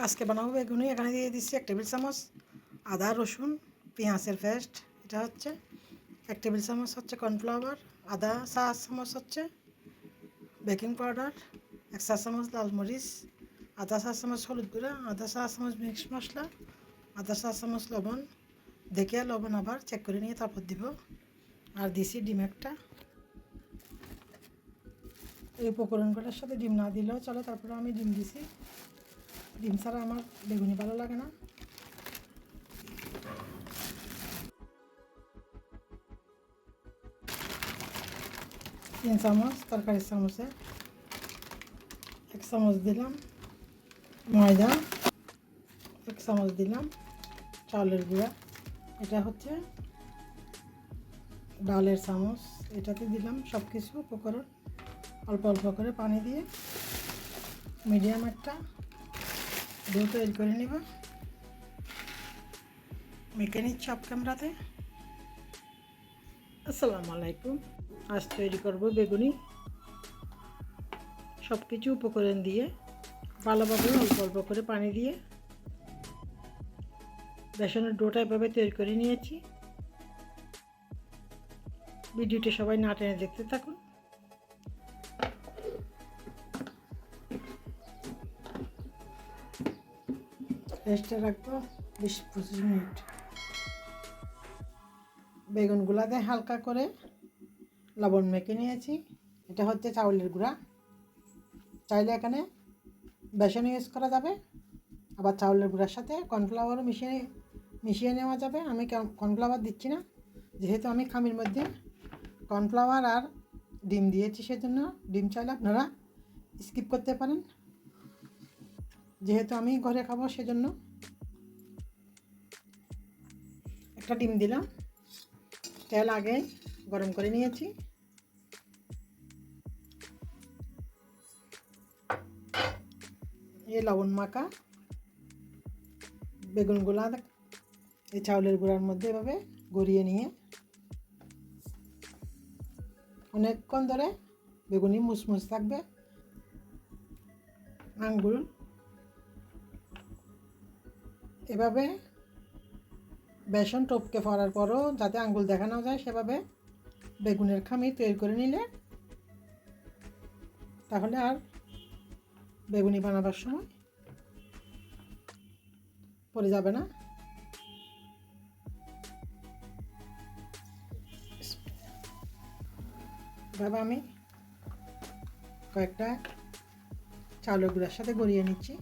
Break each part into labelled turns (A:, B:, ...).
A: আজকে বানাবো বেগুনি। এখানে দিয়ে দিচ্ছি এক টেবিল চামচ আদা, রসুন, পেঁয়াজের পেস্ট। এটা হচ্ছে এক টেবিল চামচ হচ্ছে কর্নফ্লাওয়ার, আদা চা চামচ হচ্ছে বেকিং পাউডার, এক চা চামচ লাল মরিচ আধা চা চামচ হলুদ গুঁড়া আধা চা চামচ মিক্স মশলা আধা চা চামচ লবণ। দেখে লবণ আবার চেক করে নিয়ে তারপর দিব। আর দিছি ডিম একটা। এই উপকরণগুলোর সাথে ডিম না দিলেও চলে, তারপরে আমি ডিম দিছি। ডিম ছাড়া আমার বেগুনি ভালো লাগে না। তিন চামচ, তরকারির চামচে। এক চামচ দিলাম ময়দা, এক চামচ দিলাম চাউলের গুঁড়া। এটা হচ্ছে ডালের চামচ। এটাতে দিলাম সব কিছু উপকরণ। অল্প অল্প করে পানি দিয়ে মিডিয়াম একটা ডো তৈরি করে নিব। নিচ্ছি অফ ক্যামেরাতে। আসসালামু আলাইকুম। আজ তৈরি করব বেগুনি। সব কিছু উপকরণ দিয়ে ভালোভাবে অল্প অল্প করে পানি দিয়ে বেসনের ডোটা এভাবে তৈরি করে নিয়েছি। ভিডিওটি সবাই না টেনে দেখতে থাকুন। রেস্টে রাখব, বিশ পঁচিশ মিনিট। বেগুনগুলাতে হালকা করে লবণ মেখে নিয়েছি। এটা হচ্ছে চাউলের গুঁড়া। চাইলে এখানে বেসন ইউজ করা যাবে। আবার চাউলের গুঁড়ার সাথে কর্নফ্লাওয়ারও মিশিয়ে মিশিয়ে নেওয়া যাবে। আমি কর্নফ্লাওয়ার দিচ্ছি না। যেহেতু আমি খামির মধ্যে কর্নফ্লাওয়ার আর ডিম দিয়েছি সেজন্য ডিম চাইলে আপনারা স্কিপ করতে পারেন। যেহেতু আমি ঘরে খাব, সেজন্য একটা ডিম দিলাম। তেল আগে গরম করে নিয়েছি। এই লবণ মাখা, বেগুন বেগুনগুলা এই চাউলের গুঁড়ার মধ্যে এভাবে গড়িয়ে নিয়ে অনেকক্ষণ ধরে বেগুনি মুসমুস থাকবে আঙ্গুল এভাবে বেসন টপকে পড়ার পরও যাতে আঙ্গুল দেখানো যায়, সেভাবে বেগুনের খামি তৈরি করে নিলে তাহলে আর বেগুনি বানাবার সময় পড়ে যাবে না। এভাবে আমি কয়েকটা চাউলের গুঁড়ার সাথে গড়িয়ে নিচ্ছি।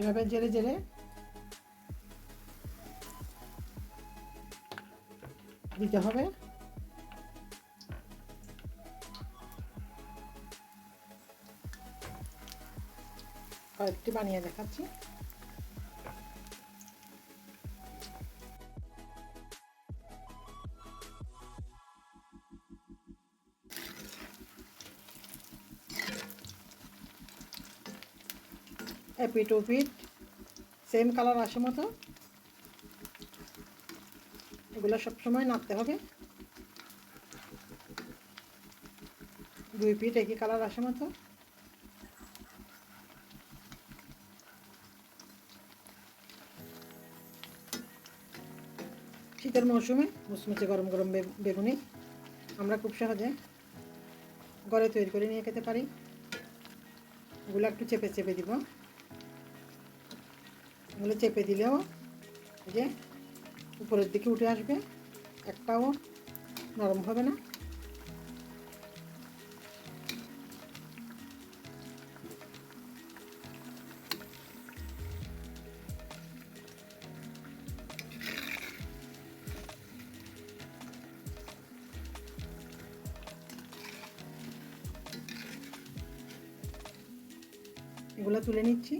A: এভাবে জেরে জেরে দিতে হবে। কয়েকটি বানিয়ে দেখাচ্ছি। এপিট ওপিট সেম কালার আসে মতো। এগুলো সবসময় নাড়তে হবে। দুই পিঠ একই কালার আসে মতো। শীতের মৌসুমে মুচমুচে গরম গরম বেগুনি আমরা খুব সহজে ঘরে তৈরি করে নিয়ে খেতে পারি। এগুলো একটু চেপে চেপে দিব। এগুলো চেপে দিলেও যে উপরের দিকে উঠে আসবে। একটাও নরম হবে না। এগুলো তুলে নিচ্ছি।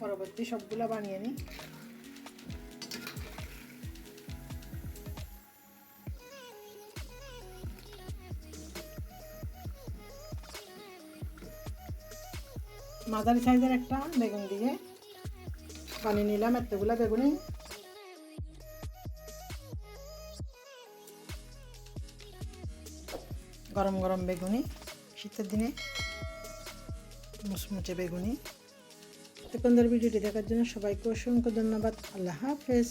A: পরবর্তী সবগুলো বানিয়ে নিই। মাদারি সাইজের একটা বেগুন দিয়ে বানিয়ে নিলাম এতগুলো বেগুনি। গরম গরম বেগুনি, শীতের দিনে মুচমুচে বেগুনি। এতক্ষণ ধরে ভিডিওটি দেখার জন্য সবাইকে অসংখ্য ধন্যবাদ। আল্লাহ হাফেজ।